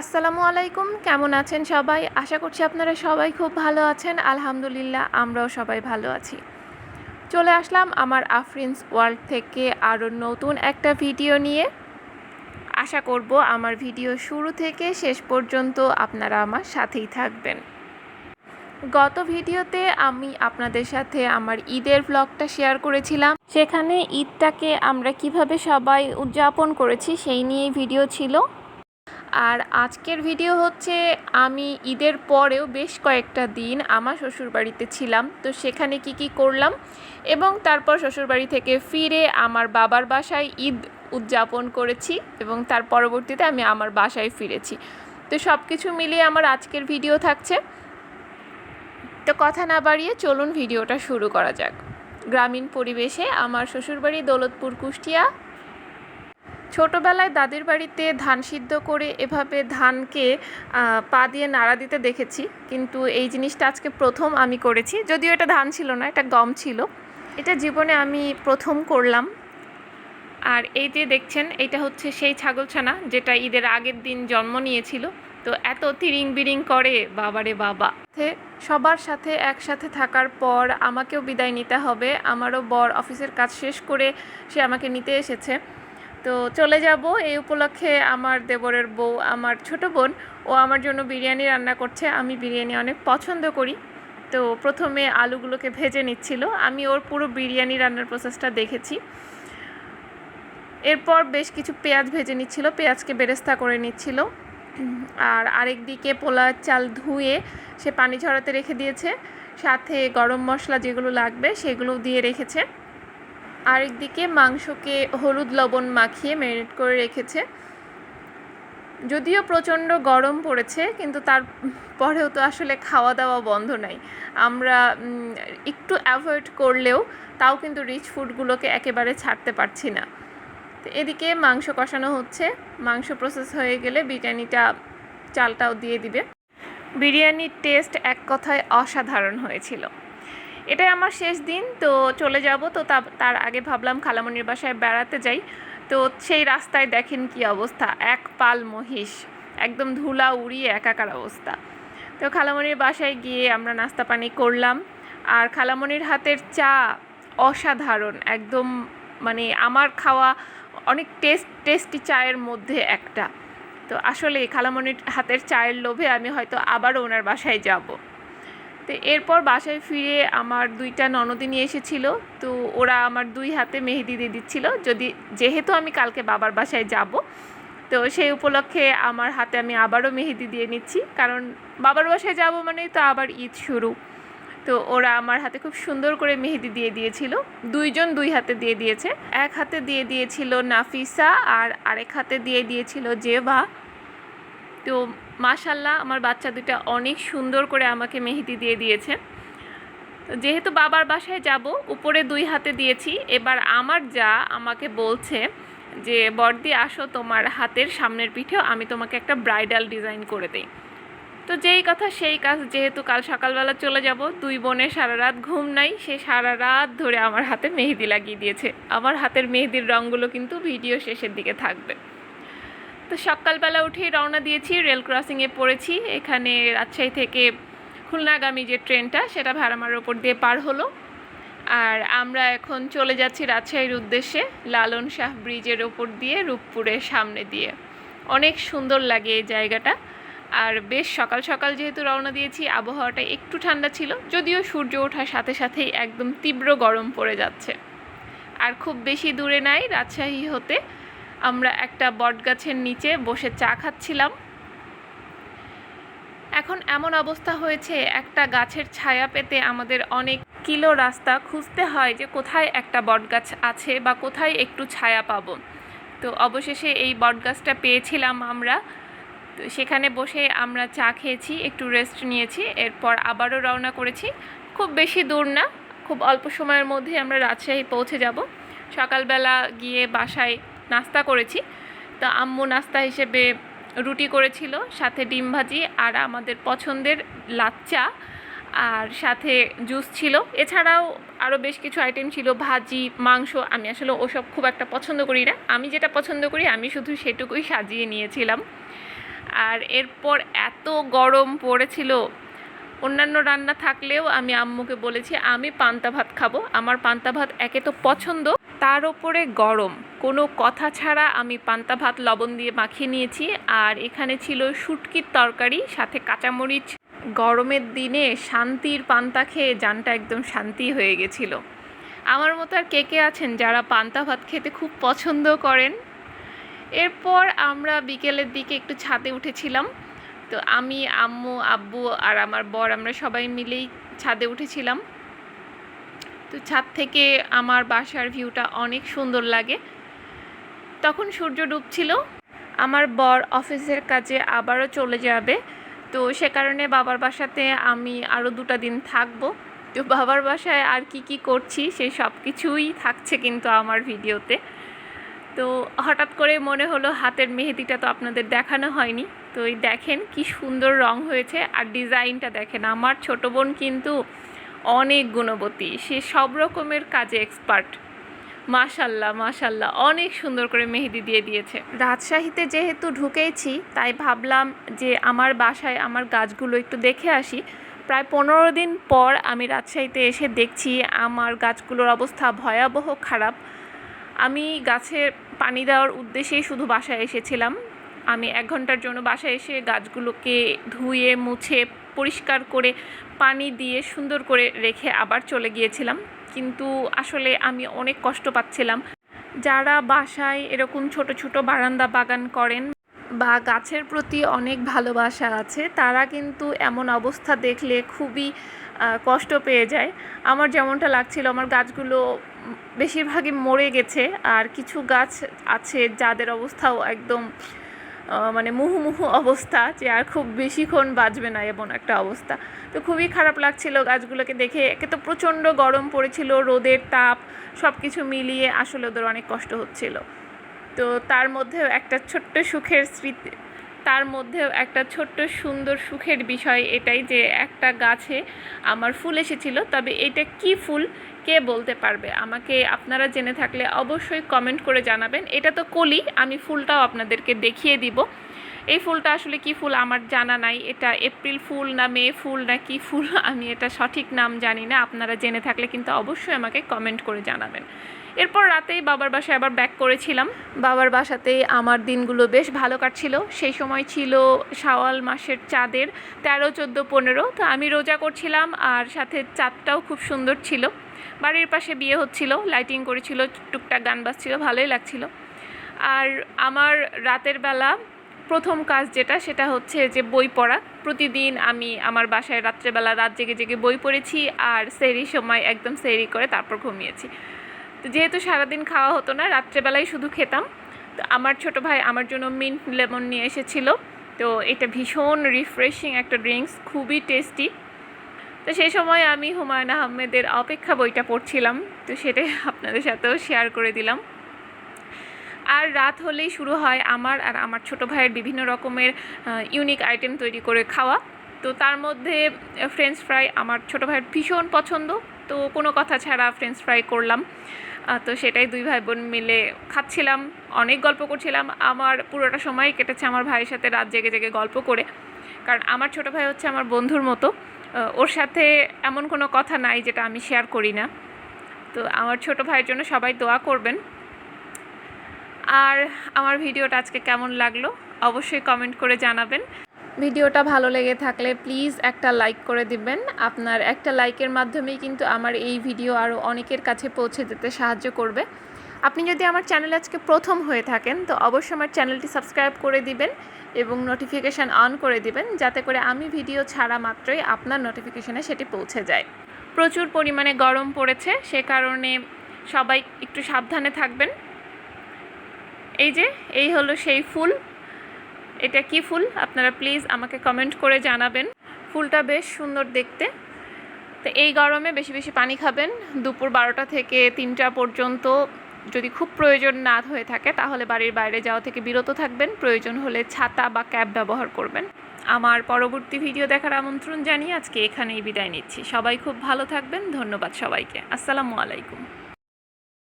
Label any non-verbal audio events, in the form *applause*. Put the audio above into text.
আসসালামু আলাইকুম, কেমন আছেন সবাই? আশা করছি আপনারা সবাই খুব ভালো আছেন। আলহামদুলিল্লাহ, আমরাও সবাই ভালো আছি। চলে আসলাম আমার আফরিন্স ওয়ার্ল্ড থেকে আরও নতুন একটা ভিডিও নিয়ে। আশা করব আমার ভিডিও শুরু থেকে শেষ পর্যন্ত আপনারা আমার সাথেই থাকবেন। গত ভিডিওতে আমি আপনাদের সাথে আমার ঈদের ব্লগটা শেয়ার করেছিলাম। সেখানে ঈদটাকে আমরা কীভাবে সবাই উদযাপন করেছি সেই নিয়ে ভিডিও ছিল। আর আজকের ভিডিও হচ্ছে আমি ঈদের পরেও বেশ কয়েকটা দিন আমার শ্বশুরবাড়িতে ছিলাম। তো সেখানে কি কি করলাম এবং তারপর শ্বশুরবাড়ি থেকে ফিরে আমার বাবার বাসায় ঈদ উদযাপন করেছি এবং তার পরবর্তীতে আমি আমার বাসায় ফিরেছি। তো সব কিছু মিলিয়ে আমার আজকের ভিডিও থাকছে। তো কথা না বাড়িয়ে চলুন ভিডিওটা শুরু করা যাক। গ্রামীণ পরিবেশে আমার শ্বশুরবাড়ি দৌলতপুর কুষ্টিয়া ছোটোবেলায় দাদির বাড়িতে ধান সিদ্ধ করে এভাবে ধানকে পা দিয়ে নাড়া দিতে দেখেছি। কিন্তু এই জিনিসটা আজকে প্রথম আমি করেছি। যদিও এটা ধান ছিল না, এটা গম ছিল। এটা জীবনে আমি প্রথম করলাম। আর এই যে দেখছেন, এটা হচ্ছে সেই ছাগলছানা যেটা ঈদের আগের দিন জন্ম নিয়েছিল। তো এত তিরিং বিরিং করে, বাবারে বাবা। সবার সাথে একসাথে থাকার পর আমাকেও বিদায় নিতে হবে। আমারও বর অফিসের কাজ শেষ করে সে আমাকে নিতে এসেছে। তো চলে যাব। এই উপলক্ষে আমার দেবরের বউ, আমার ছোট বোন, ও আমার জন্য বিরিয়ানি রান্না করছে। আমি বিরিয়ানি অনেক পছন্দ করি। তো প্রথমে আলুগুলোকে ভেজে নিচ্ছিল। আমি ওর পুরো বিরিয়ানি রান্নার প্রসেসটা দেখেছি। এরপর বেশ কিছু পেঁয়াজ ভেজে নিচ্ছিল। পেঁয়াজকে বেরেস্তা করে নিচ্ছিল। আর আরেক দিকে পোলা চাল ধুয়ে সে পানি ঝরাতে রেখে দিয়েছে। সাথে গরম মশলা যেগুলো লাগবে সেগুলো দিয়ে রেখেছে। আরেকদিকে মাংসকে হলুদ লবণ মাখিয়ে ম্যারিনেট করে রেখেছে। যদিও প্রচণ্ড গরম পড়েছে, কিন্তু তার পরেও তো আসলে খাওয়া দাওয়া বন্ধ নাই। আমরা একটু অ্যাভয়েড করলেও তাও কিন্তু রিচ ফুডগুলোকে একেবারে ছাড়তে পারছি না। এদিকে মাংস কষানো হচ্ছে। মাংস প্রসেস হয়ে গেলে বিরিয়ানিটা চালটাও দিয়ে দিবে। বিরিয়ানির টেস্ট এক কথায় অসাধারণ হয়েছিল। এটাই আমার শেষ দিন, তো চলে যাব। তো তার আগে ভাবলাম খালামণির বাসায় বেড়াতে যাই। তো সেই রাস্তায় দেখেন কি অবস্থা, এক পাল মহিষ, একদম ধুলা উড়িয়ে একাকার অবস্থা। তো খালামণির বাসায় গিয়ে আমরা নাস্তা পানি করলাম। আর খালামণির হাতের চা অসাধারণ, একদম মানে আমার খাওয়া অনেক টেস্ট, টেস্টি চায়ের মধ্যে একটা। তো আসলে খালামণির হাতের চায়ের লোভে আমি হয়তো আবারও ওনার বাসায় যাব। তো এরপর বাসায় ফিরে আমার দুইটা ননদিনী এসেছিল। তো ওরা আমার দুই হাতে মেহেদি দিয়ে দিচ্ছিল। যদি, যেহেতু আমি কালকে বাবার বাসায় যাব, তো সেই উপলক্ষে আমার হাতে আমি আবারও মেহেদি দিয়ে নিচ্ছি। কারণ বাবার বাসায় যাব মানেই তো আবার ঈদ শুরু। তো ওরা আমার হাতে খুব সুন্দর করে মেহেদি দিয়ে দিয়েছিল। দুইজন দুই হাতে দিয়ে দিয়েছে। এক হাতে দিয়ে দিয়েছিল নাফিসা আর আরেক হাতে দিয়ে দিয়েছিল জেভা। তো মাশাল্লাহ আমার বাচ্চা দুটা অনেক সুন্দর করে আমাকে মেহেদি দিয়ে দিয়েছে। যেহেতু বাবার বাসায় যাব, উপরে দুই হাতে দিয়েছি। এবার আমার যা আমাকে বলছে যে, বর্দি, আসো তোমার হাতের সামনের পিঠেও, আমি তোমাকে একটা ব্রাইডাল ডিজাইন করে দিই। তো যেই কথা, সেই কাজ যেহেতু কাল সকালবেলা চলে যাব, দুই বোনের সারা রাত ঘুম নাই, সে সারা রাত ধরে আমার হাতে মেহেদি লাগিয়ে দিয়েছে। আমার হাতের মেহেদির রঙগুলো কিন্তু ভিডিও শেষের দিকে থাকবে। তো সকালবেলা উঠেই রওনা দিয়েছি, রেল ক্রসিংয়ে পড়েছি। এখানে রাজশাহী থেকে খুলনাগামী যে ট্রেনটা, সেটা ভাড়ামার ওপর দিয়ে পার হলো। আর আমরা এখন চলে যাচ্ছি রাজশাহীর উদ্দেশ্যে, লালন শাহ ব্রিজের ওপর দিয়ে রূপপুরের সামনে দিয়ে। অনেক সুন্দর লাগে এই জায়গাটা। আর বেশ সকাল সকাল যেহেতু রওনা দিয়েছি, আবহাওয়াটা একটু ঠান্ডা ছিল, যদিও সূর্য ওঠার সাথে সাথেই একদম তীব্র গরম পড়ে যাচ্ছে। আর খুব বেশি দূরে নাই রাজশাহী হতে। আমরা একটা বটগাছের নিচে বসে চা খাচ্ছিলাম। এখন এমন অবস্থা হয়েছে, একটা গাছের ছায়া পেতে আমাদের অনেক কিলো রাস্তা খুঁজতে হয় যে কোথায় একটা বটগাছ আছে বা কোথায় একটু ছায়া পাবো। তো অবশেষে এই বটগাছটা পেয়েছিলাম আমরা। তো সেখানে বসে আমরা চা খেয়েছি, একটু রেস্ট নিয়েছি, এরপর আবারও রওনা করেছি। খুব বেশি দূর না, খুব অল্প সময়ের মধ্যে আমরা রাজশাহী পৌঁছে যাব। সকালবেলা গিয়ে বাসায় নাস্তা করেছি। তো আম্মু নাস্তা হিসেবে রুটি করেছিল, সাথে ডিম ভাজি আর আমাদের পছন্দের লাচ্চা আর সাথে জুস ছিল। এছাড়াও আরও বেশ কিছু আইটেম ছিল, ভাজি, মাংস। আমি আসলে ওসব খুব একটা পছন্দ করি না। আমি যেটা পছন্দ করি, আমি শুধু সেটুকুই সাজিয়ে নিয়েছিলাম। আর এরপর এত গরম পড়েছিল, অন্যান্য রান্না থাকলেও আমি আম্মুকে বলেছি, আমি পান্তা ভাত খাব। আমার পান্তা ভাত একে তো পছন্দ। তার ওপরে গরম। কোনো কথা ছাড়া আমি পান্তা ভাত, লবণ দিয়ে মাখিয়ে নিয়েছি। আর এখানে ছিল শুটকির তরকারি, সাথে কাঁচামরিচ। গরমের দিনে শান্তির পান্তা খেয়ে জানটা একদম শান্তি হয়ে গেছিল। আমার মতো আর কে কে আছেন যারা পান্তা ভাত খেতে খুব পছন্দ করেন? এরপর আমরা বিকেলের দিকে একটু ছাদে উঠেছিলাম। তো আমি, আম্মু, আব্বু আর আমার বর, আমরা সবাই মিলেই ছাদে উঠেছিলাম। তো ছাদ থেকে আমার বাসার ভিউটা অনেক সুন্দর লাগে। তখন সূর্য ডুবছিল, আমার বর অফিসের কাজে আবারও চলে যাবে। তো সে কারণে বাবার বাসাতে আমি আরও দুটা দিন থাকব। তো বাবার বাসায় আর কি কি করছি সেই সব কিছুই থাকছে কিন্তু আমার ভিডিওতে। তো হঠাৎ করে মনে হলো হাতের মেহেদিটা তো আপনাদের দেখানো হয়নি। তো দেখেন কি সুন্দর রং হয়েছে আর ডিজাইনটা দেখেন। আমার ছোট বোন কিন্তু অনেক গুণবতী। সে সব রকমের কাজে এক্সপার্ট মাশাল্লাহ মাশাল্লাহ, অনেক সুন্দর করে মেহেদি দিয়ে দিয়েছে। রাজশাহীতে যেহেতু ঢুকেইছি তাই ভাবলাম যে আমার বাসায় আমার গাছগুলো একটু দেখে আসি। প্রায় পনেরো দিন পর আমি রাজশাহীতে এসে দেখছি আমার গাছগুলোর অবস্থা ভয়াবহ খারাপ। আমি গাছে পানি দেওয়ার উদ্দেশ্যেই শুধু বাসায় এসেছিলাম। আমি এক ঘণ্টার জন্য বাসায় এসে গাছগুলোকে ধুয়ে, মুছে, পরিষ্কার করে, পানি দিয়ে সুন্দর করে রেখে আবার চলে গিয়েছিলাম। কিন্তু আসলে আমি অনেক কষ্ট পাচ্ছিলাম। যারা বাসায় এরকম ছোট ছোট বারান্দা বাগান করেন বা গাছের প্রতি অনেক ভালোবাসা আছে, তারা কিন্তু এমন অবস্থা দেখলে খুবই কষ্ট পেয়ে যায়। আমার যেমনটা লাগছিল, আমার গাছগুলো বেশিরভাগই মরে গেছে। আর কিছু গাছ আছে যাদের অবস্থাও একদম মানে মুহুমুহু অবস্থা, যে আর খুব বেশিক্ষণ বাঁচবে না এমন একটা অবস্থা। তো খুবই খারাপ লাগছিল গাছগুলোকে দেখে। একে তো প্রচণ্ড গরম পড়েছিল, রোদের তাপ সব কিছু মিলিয়ে আসলে ওদের অনেক কষ্ট হচ্ছিল। তো তার মধ্যেও একটা ছোট্ট সুখের স্মৃতি, তার মধ্যেও একটা ছোট্ট সুন্দর সুখের বিষয় এটাই যে একটা গাছে আমার ফুল এসেছিল, তবে এটা কি ফুল কে বলতে পারবে? আমাকে আপনারা জেনে থাকলে অবশ্যই কমেন্ট করে জানাবেন। এটা তো কলি, আমি ফুলটাও আপনাদেরকে দেখিয়ে দিব। এই ফুলটা আসলে কি ফুল আমার জানা নাই, এটা এপ্রিল ফুল না মে ফুল না কি ফুল, *laughs* আমি এটা সঠিক নাম জানি না, আপনারা জেনে থাকলে কিন্তু অবশ্যই আমাকে কমেন্ট করে জানাবেন। এরপর রাতেই বাবার বাসায় আবার ব্যাক করেছিলাম। বাবার বাসাতেই আমার দিনগুলো বেশ ভালো কাটছিল। সেই সময় ছিল শাওয়াল মাসের চাঁদের তেরো, চোদ্দ, পনেরো। তো আমি রোজা করছিলাম আর সাথে চাঁদটাও খুব সুন্দর ছিল। বাড়ির পাশে বিয়ে হচ্ছিল লাইটিং করেছিল, টুকটাক গান বাজছিল, ভালোই লাগছিল। আর আমার রাতের বেলা প্রথম কাজ যেটা, সেটা হচ্ছে যে বই পড়া। প্রতিদিন আমি আমার বাসায় রাত্রেবেলা রাত জেগে জেগে বই পড়েছি আর সেরি সময় একদম সেরি করে তারপর ঘুমিয়েছি। তো যেহেতু সারাদিন খাওয়া হতো না রাত্রেবেলায় শুধু খেতাম। তো আমার ছোট ভাই আমার জন্য মিন্ট লেমন নিয়ে এসেছিল। তো এটা ভীষণ রিফ্রেশিং একটা ড্রিঙ্কস খুবই টেস্টি তো সেই সময় আমি হুমায়ুন আহমেদের অপেক্ষা বইটা পড়ছিলাম, তো সেটাই আপনাদের সাথেও শেয়ার করে দিলাম। আর রাত হলেই শুরু হয় আমার আর আমার ছোট ভাইয়ের বিভিন্ন রকমের ইউনিক আইটেম তৈরি করে খাওয়া। তো তার মধ্যে ফ্রেঞ্চ ফ্রাই আমার ছোট ভাইয়ের ভীষণ পছন্দ, তো কোনো কথা ছাড়া ফ্রেঞ্চ ফ্রাই করলাম। তো সেটাই দুই ভাই বোন মিলে খাচ্ছিলাম, অনেক গল্প করছিলাম। আমার পুরোটা সময় কেটেছে আমার ভাইয়ের সাথে রাত জেগে জেগে গল্প করে, কারণ আমার ছোট ভাই হচ্ছে আমার বন্ধুর মতো। ওর সাথে এমন কোনো কথা নাই যেটা আমি শেয়ার করি না। তো আমার ছোট ভাইয়ের জন্য সবাই দোয়া করবেন। আর আমার ভিডিওটা আজকে কেমন লাগল অবশ্যই কমেন্ট করে জানাবেন। ভিডিওটা ভালো লেগে থাকলে প্লিজ একটা লাইক করে দিবেন। আপনার একটা লাইকের মাধ্যমেই কিন্তু আমার এই ভিডিও আরও অনেকের কাছে পৌঁছে যেতে সাহায্য করবে। আপনি যদি আমার চ্যানেল আজকে প্রথম হয়ে থাকেন, তো অবশ্যই আমার চ্যানেলটি সাবস্ক্রাইব করে দিবেন এবং নোটিফিকেশান অন করে দিবেন, যাতে করে আমি ভিডিও ছাড়া মাত্রই আপনার নোটিফিকেশানে সেটি পৌঁছে যায়। প্রচুর পরিমাণে গরম পড়েছে, সে কারণে সবাই একটু সাবধানে থাকবেন। এই যে, এই হলো সেই ফুল। এটা কি ফুল? আপনারা প্লিজ আমাকে কমেন্ট করে জানাবেন। ফুলটা বেশ সুন্দর দেখতে। তো এই গরমে বেশি বেশি পানি খাবেন। দুপুর বারোটা থেকে তিনটা পর্যন্ত যদি খুব প্রয়োজন না হয়ে থাকে, তাহলে বাড়ির বাইরে যাওয়া থেকে বিরত থাকবেন। প্রয়োজন হলে ছাতা বা ক্যাব ব্যবহার করবেন। আমার পরবর্তী ভিডিও দেখার আমন্ত্রণ জানিয়ে আজকে এখানেই বিদায় নিচ্ছি। সবাই খুব ভালো থাকবেন। ধন্যবাদ সবাইকে। আসসালামু আলাইকুম।